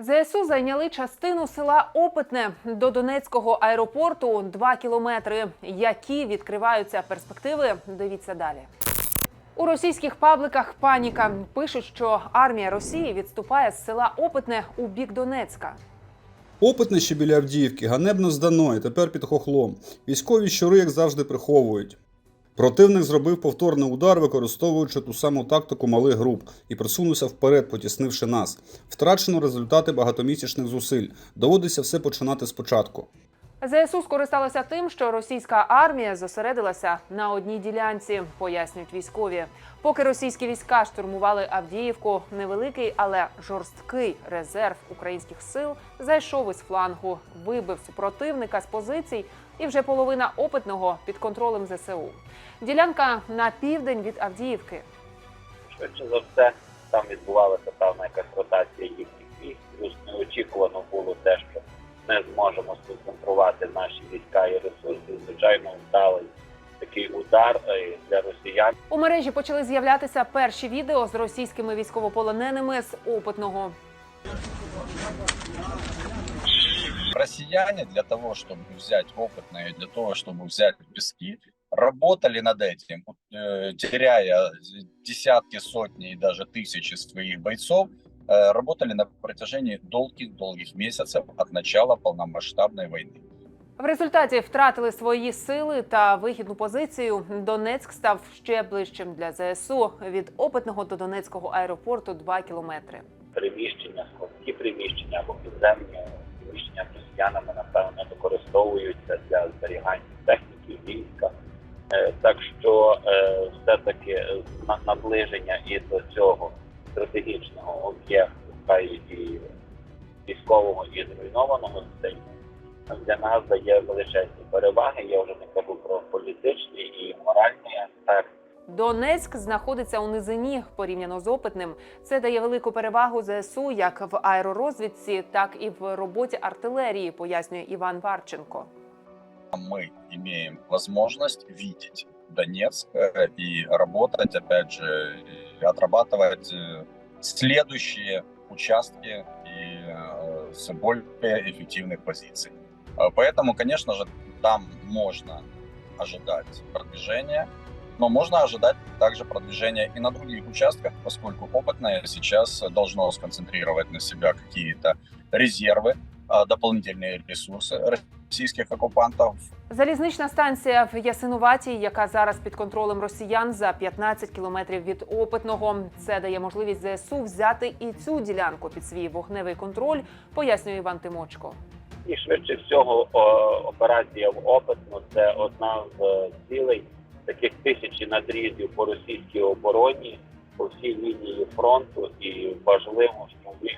ЗСУ зайняли частину села Опитне до Донецького аеропорту 2 кілометри. Які відкриваються перспективи? Дивіться далі. У російських пабликах паніка пишуть, що армія Росії відступає з села Опитне у бік Донецька. Опитне ще біля Авдіївки, ганебно здано і тепер під хохлом. Військові щури, як завжди, приховують. Противник зробив повторний удар, використовуючи ту саму тактику малих груп, і просунувся вперед, потіснивши нас. Втрачено результати багатомісячних зусиль. Доводиться все починати спочатку. ЗСУ скористалося тим, що російська армія зосередилася на одній ділянці, пояснюють військові. Поки російські війська штурмували Авдіївку, невеликий, але жорсткий резерв українських сил зайшов із флангу, вибив супротивника з позицій, і вже половина опитного під контролем ЗСУ. Ділянка на південь від Авдіївки. Швидше за все, там відбувалася певна якась ротація їхніх військ. Плюс неочікувано було те, що ми зможемо сконцентрувати наші війська і ресурси. Звичайно, вдалий такий удар е, для росіян. У мережі почали з'являтися перші відео з російськими військовополоненими з опитного. Россияне для того, чтобы взять опытные, для того, чтобы взять пески, работали над этим, э, теряя десятки, сотни и даже тысячи своих бойцов, э, работали на протяжении долгих-долгих месяцев от начала полномасштабной войны. В результаті втратили свої сили та вигідну позицію. Донецьк став ще ближчим для ЗСУ від опитного до Донецького аеропорту 2 кілометри. Приміщення, складські приміщення або підземні приміщення росіянами, напевно, використовуються для зберігання техніки, війська. Е, Так що е, все-таки е, наближення і до цього стратегічного об'єкту, хай і військового і зруйнованого сильно, для нас дає величезні переваги. Я вже не кажу про політичний і моральний аспект. Донецьк знаходиться у низині порівняно з опитним. Це дає велику перевагу ЗСУ як в аеророзвідці, так і в роботі артилерії, пояснює Іван Варченко. Мы имеем возможность видеть Донецк э, и работать, опять же, и отрабатывать э, следующие участки и э, с более эффективных позиций. Э, Поэтому, конечно же, там можно ожидать продвижения, но можно ожидать также продвижения и на других участках, поскольку опытное сейчас должно сконцентрировать на себя какие-то резервы, э, дополнительные ресурсы российских оккупантов Залізнична станція в Ясинуватій, яка зараз під контролем росіян за 15 кілометрів від опитного. Це дає можливість ЗСУ взяти і цю ділянку під свій вогневий контроль, пояснює Іван Тимочко. І швидше всього о, операція в опитно це одна з е, цілей таких тисячі надрізів по російській обороні по всій лінії фронту, і важливо,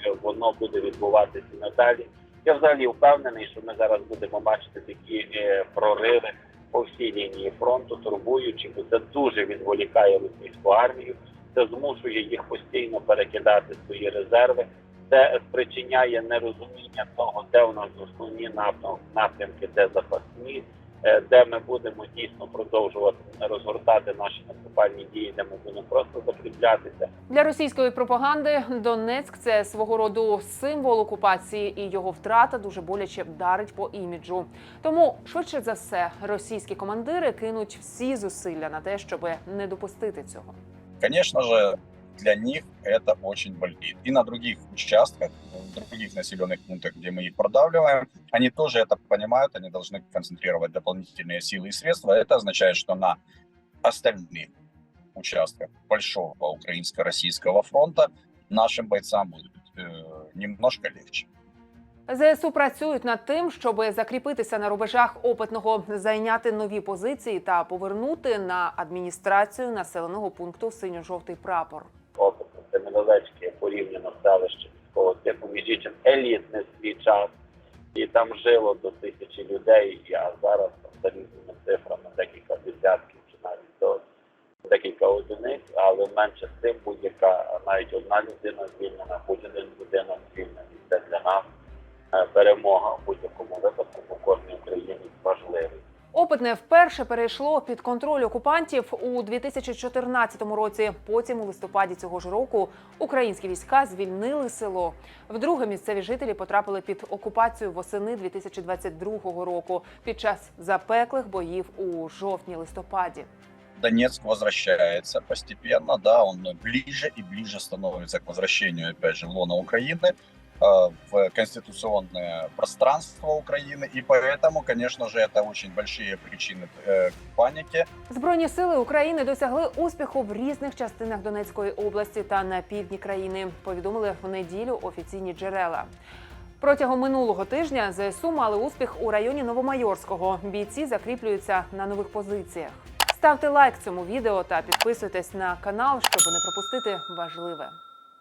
що воно буде відбуватися надалі. Я взагалі впевнений, що ми зараз будемо бачити такі е, прориви по всій лінії фронту, турбуючи, бо це дуже відволікає російську армію. Це змушує їх постійно перекидати свої резерви це спричиняє нерозуміння того, де у нас основні напрям- напрямки, де запасні, де ми будемо дійсно продовжувати розгортати наші наступальні дії, де ми будемо просто закріплятися. Для російської пропаганди Донецьк це свого роду символ окупації, і його втрата дуже боляче вдарить по іміджу. Тому швидше за все російські командири кинуть всі зусилля на те, щоб не допустити цього. Конечно же, для них это очень болит. И на других участках, в других населенных пунктах, где мы их продавливаем, они тоже это понимают, они должны концентрировать дополнительные силы и средства. Это означает, что на остальных участках большого украинско-российского фронта нашим бойцам будет э, немножко легче. ЗСУ працюють над тим, щоб закріпитися на рубежах опитного, зайняти нові позиції та повернути на адміністрацію населеного пункту синьо-жовтий прапор. Невеличке порівняно селище міського типу, між іншим елітне свій час, і там жило до тисячі людей, а зараз там за різними цифрами декілька десятків чи навіть до декілька одиниць, але менше з тим будь-яка навіть одна людина звільнена, будь-один людина звільнений. Це для нас е, перемога в будь-якому випадку, бо кожен українець важливий. Опитне вперше перейшло під контроль окупантів у 2014 році. Потім, у листопаді цього ж року, українські війська звільнили село. Вдруге місцеві жителі потрапили під окупацію восени 2022 року під час запеклих боїв у жовтні-листопаді. Донецк возвращается постепенно, да, он ближе и ближе становится к возвращению, опять же, в лоно Украины, в конституционное пространство Украины, и поэтому, конечно же, это очень большие причины э, к панике. Збройні сили України досягли успіху в різних частинах Донецької області та на півдні країни. Повідомили в неділю офіційні джерела. Протягом минулого тижня ЗСУ мали успіх у районі Новомайорського. Бійці закріплюються на нових позиціях. Ставте лайк цьому відео та підписуйтесь на канал, щоб не пропустити важливе.